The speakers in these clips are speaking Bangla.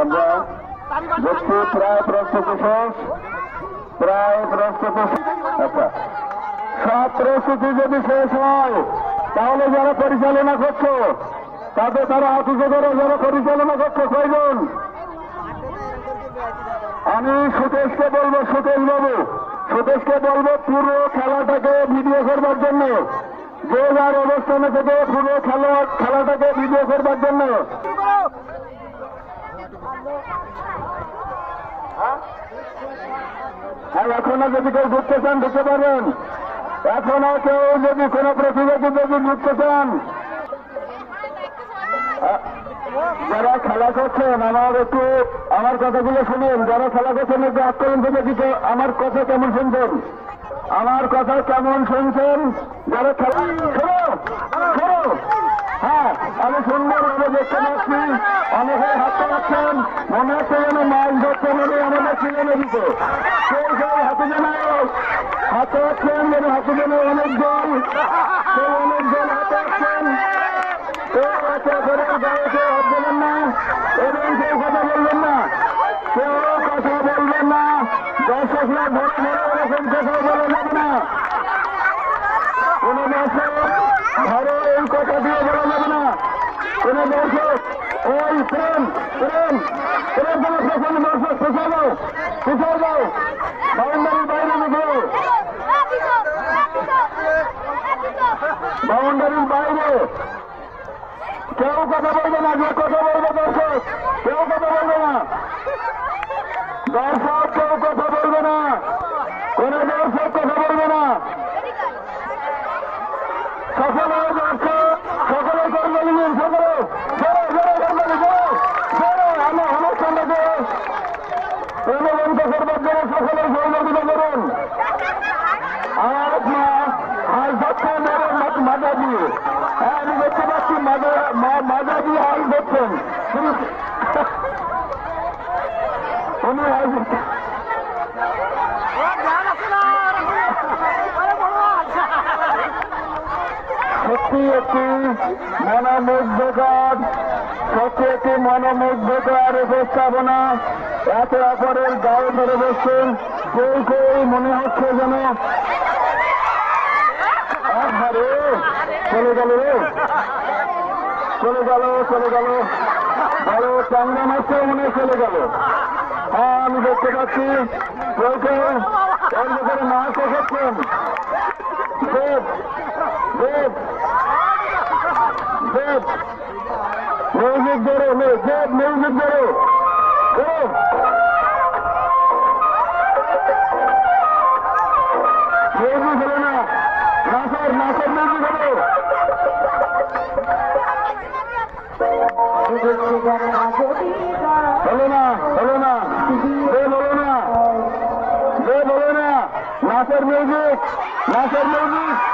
আমরা দেখছি, প্রায় প্রস্তুতি শেষ প্রায় প্রস্তুতি আচ্ছা সব প্রস্তুতি যদি শেষ হয়, তাহলে যারা পরিচালনা করছ, তাতে তারা আতুষ করে যারা পরিচালনা করছ, কয়জন? আমি সুতেশকে বলব সুতেশ বাবু সুতেশকে বলব, পুরো খেলাটাকে ভিডিও করবার জন্য, যে যার অবস্থানে থেকে পুরো খেলা খেলাটাকে ভিডিও করবার জন্য আর এখনও যদি কেউ ঢুকতে চান ঢুকতে পারবেন এখনও কেউ যদি কোনো প্রতিযোগী যদি ঢুকতে চান। যারা খেলা করছেন, আমার একটু আমার কথাগুলো শুনুন। যারা খেলা করছেন, একটু আক্রমণ থেকে কিছু আমার কথা কেমন শুনছেন? আমার কথা কেমন শুনছেন? যারা খেলা হ্যাঁ আমি সুন্দরভাবে দেখতে পাচ্ছি। অনেকে হাত পাচ্ছেন মনে হচ্ছে যেন মাছ ধরতে হবে আমাদের সিজনে দিত সেই কেউ হাতে যেন হাতে পাচ্ছেন যেন হাতে যেন অনেক জল সেই অনেক জল হাতে পাচ্ছেন কেউ হাতে করে গায়ে কেউ হাত দেবেন না। এবং কেউ কথা বলবেন না কেউ কথা বলবেন না দর্শকরা ধরে ধরে এরকম কথা বলা যাবে না কোন দর্শক ঘরে এই কথা দিয়ে বলা যাবে না কোন দর্শক ওই প্রেম প্রেম প্রেম কোনো প্রথম দর্শক পিছাও দাও পিছাও দাও বাউন্ডারির বাইরে। দেখো বাউন্ডারির বাইরে দর্শক কেউ কথা বলবে না কোন দর্শক কথা বলবে না সকলে যাচ্ছে সকলে করবে নিন সকলে জোরে জোরে করবে জোরে জোরে আমার অনুষ্ঠানটাকে প্রণবন্ত করবার জন্য সকলে সহযোগিতা করুন আমার মা হাল ধরছে মেরে মাজা দিয়ে হ্যাঁ আমি দেখতে পাচ্ছি মাজা মা- মাজা দিয়ে হাল ধরছেন তিনি- উনি হাল ধরছেন। সত্যি একটি মনোমুগ্ধকর সত্যি একটি মনোমুগ্ধকর উপস্থাপনা। এত অপরের গায়ে ধরে বসছেন, কেউ কেউ মনে হচ্ছে যেন চলে গেল চলে গেল চলে গেল। বড় চাঙ্গা মাছও মনে চলে গেল। হ্যাঁ আমি দেখতে পাচ্ছি, কেউ কেউ মাছ এসেছেন। দেব দেব দেব মিউজিক ধরো দেব মিউজিক ধরো দেব মিউজিক হলো না নাচের নাচের মিউজিক হলো হলো না হলো না দেব হলো না দেব হলো না নাচের মিউজিক নাচের মিউজিক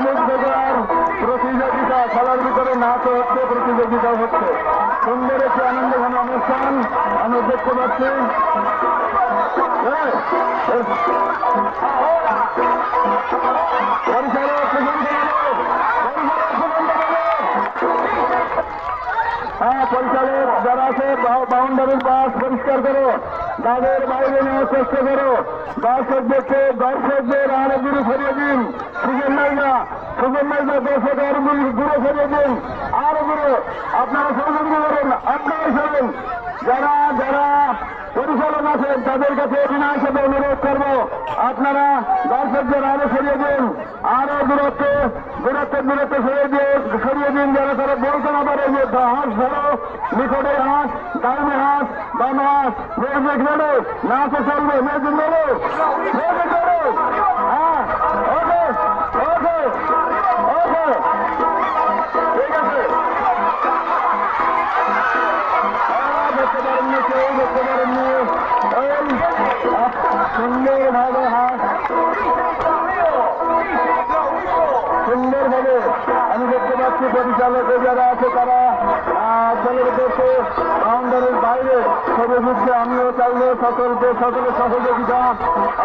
একটি মনোমুগ্ধকর প্রতিযোগিতা খেলার ভিতরে নাচ হচ্ছে প্রতিযোগিতা হচ্ছে। সুন্দর একটি আনন্দ ঘন অনুষ্ঠান আমরা দেখতে পাচ্ছি। হ্যাঁ, পরিচালক যারা আছে বাউন্ডারির পাশ পরিষ্কার করো। তাদের বাইরে নেওয়ার চেষ্টা করো। দর্শকদেরকে দর্শকদের আরও দূরে সরিয়ে দিন। সুজন মাইজা সুজন মাইজা দর্শক আরও দূরে সরিয়ে দিন আরও দূরে আপনারা সহযোগিতা করেন আপনারাই সরেন যারা যারা পরিচালক আছেন, তাদের কাছে অভিনয় হিসেবে অনুরোধ করব, আপনারা দর্শকদের আরও সরিয়ে দিন, আরও দূরত্ব দূরত্ব দূরত্ব সরিয়ে দিয়ে, সরিয়ে দিন যারা তারা বলতে না পারে যে হাঁস ধরো, নিকটে হাঁস, ডাইনে হাঁস বাম হাঁস মিউজিক ধরো নাচে চলবে মিউজিক ধরো মিউজিক ধরো দিচ্ছে আমিও চাইলে সকলকে সকলে সহযোগিতা।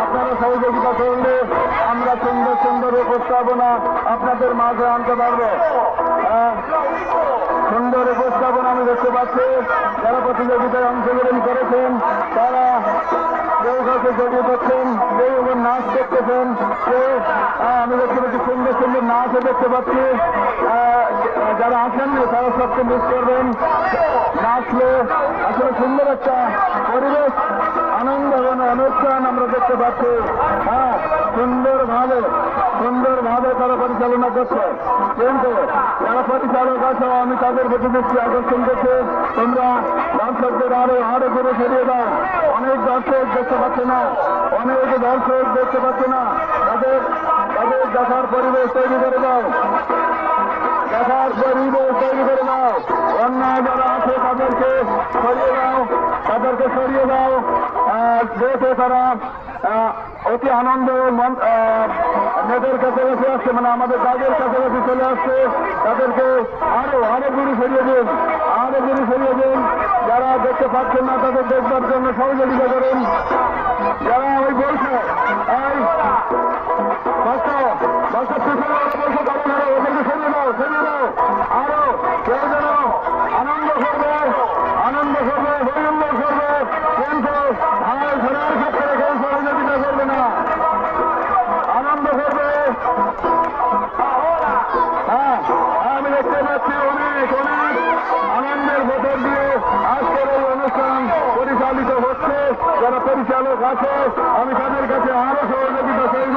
আপনারা সহযোগিতা করলে আমরা সুন্দর সুন্দর উপস্থাপনা আপনাদের মাঝে আনতে পারব। সুন্দর উপস্থাপনা আমি দেখতে পাচ্ছি। যারা প্রতিযোগিতায় অংশগ্রহণ করেছেন, তারা কাছে জড়িয়ে পড়ছেন কেউ এবং নাচ দেখতেছেন কেউ আমি দেখতে পাচ্ছি সুন্দর সুন্দর নাচও দেখতে পাচ্ছি। যারা আসেন তারা সবকে মিস করবেন। নাচলে আসলে সুন্দর একটা পরিবেশ, আনন্দ এবং অনুষ্ঠান আমরা দেখতে পাচ্ছি। হ্যাঁ সুন্দরভাবে। তারা পরিচালনা করছে, কিন্তু যারা পরিচালক আছে, আমি তাদের প্রতি আকর্ষণ করছে। তোমরা দর্শকদের আরও আরও করে সরিয়ে দাও। অনেক দর্শক দেখতে পাচ্ছে না, অনেক দর্শক দেখতে পাচ্ছে না। তাদের তাদের দেখার পরিবেশ তৈরি করে দাও। দেখার পরিবেশ তৈরি করে দাও। অন্য যারা আছে, তাদেরকে সরিয়ে দাও। তাদেরকে সরিয়ে দাও। যেহেতু তারা অতি আনন্দ মেয়েদের কাছাকাছি আসছে মানে আমাদের কাজের কাছাকাছি চলে আসছে। তাদেরকে আরও আরও দূরে সরিয়ে দিন, আরও দূরে সরিয়ে দিন। যারা দেখতে পাচ্ছেন না, তাদের দেখবার জন্য সহযোগিতা করেন। যারা ওই বলছে, এই বাচ্চা বাচ্চা পিছনে গাড়ি ধরো ওদেরকে পরিচালক আছে আমি তাদের কাছে আরও সহযোগিতা করব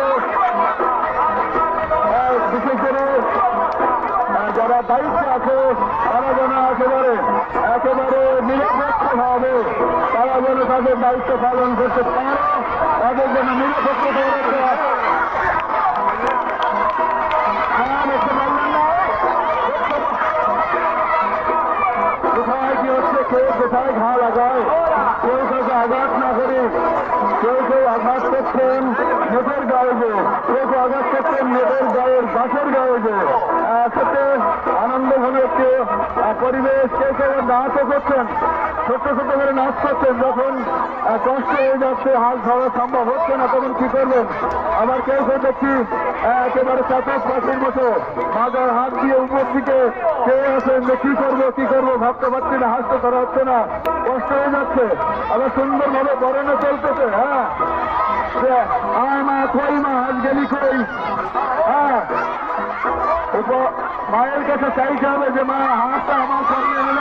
আহ, বিশেষ করে আহ, যারা দায়িত্বে আছে তারা যেন একেবারে একেবারে নিরপেক্ষ হবে তারা যেন তাদের দায়িত্ব পালন করতে পারে তাদের জন্য নিরপেক্ষ হ্যাঁ দেখতে পারলেন না কোথায় কি হচ্ছে কেউ কোথায় ঘা লাগায় কেউ কাউকে আঘাত না করে কেউ কেউ আঘাত করছেন নেটের গায়ে কেউ কেউ আঘাত করছেন নেটের গায়ের গাছের গায়ে যে সাথে আনন্দ ঘন একটি পরিবেশ কেউ কেউ নাচও করছেন? ছোট্ট ছোট্ট করে নাচ করছেন। যখন কষ্ট হয়ে যাচ্ছে হাত ধরা সম্ভব হচ্ছে না, তখন কি করবেন? আবার কেউ কেউ দেখছি একেবারে চাপের পাশের মতো মাথার হাত দিয়ে উপর দিকে কে আছেন, যে কি করব কি করব, ভাবতে পারছি না, হাসতে করা হচ্ছে না। কষ্ট হয়ে যাচ্ছে। আবার সুন্দরভাবে বরণে চলতেছে হ্যাঁ। যে, আয় মা কই মা হাত গেলি কই? হ্যাঁ। মায়ের কাছে চাইতে হবে যে মা হাতটা আমার সামনে নিল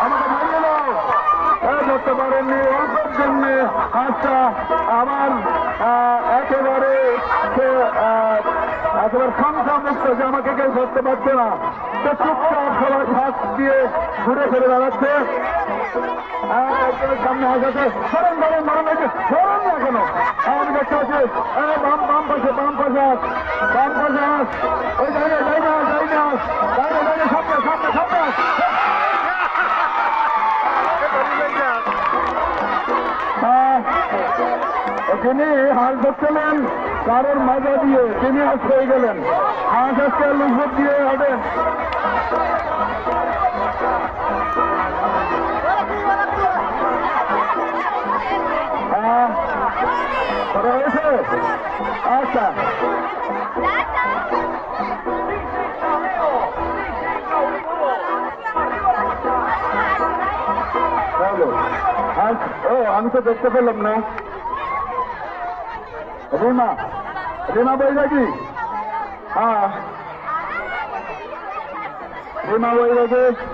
আমাকে ধরে এই ধরতে পারেননি অল্পের জন্য হাতটা আমার একেবারে একেবারে সংখ্যা মুক্ত যে আমাকে কেউ ধরতে পারছে না। সে চুপচাপ সবাই হাত দিয়ে ঘুরে ফিরে বেড়াচ্ছে। সামনে হাসাচ্ছে ধরেন ধরেন ধরেন ধরেন না কেন? আমি দেখতে পাচ্ছি বাম। ওই না যাই না যাই না সামনে সামনে সামনে তিনি হাল ধরছিলেন কারোর মজা দিয়ে তিনি হাত হয়ে গেলেন। হাঁস আজকে লুজুর দিয়ে হবেন হ্যাঁ আচ্ছা। you. হ্যাঁ ও আমি তো দেখতে পেলাম না। Rima, rima boi aqui. Ah. Rima boi aqui.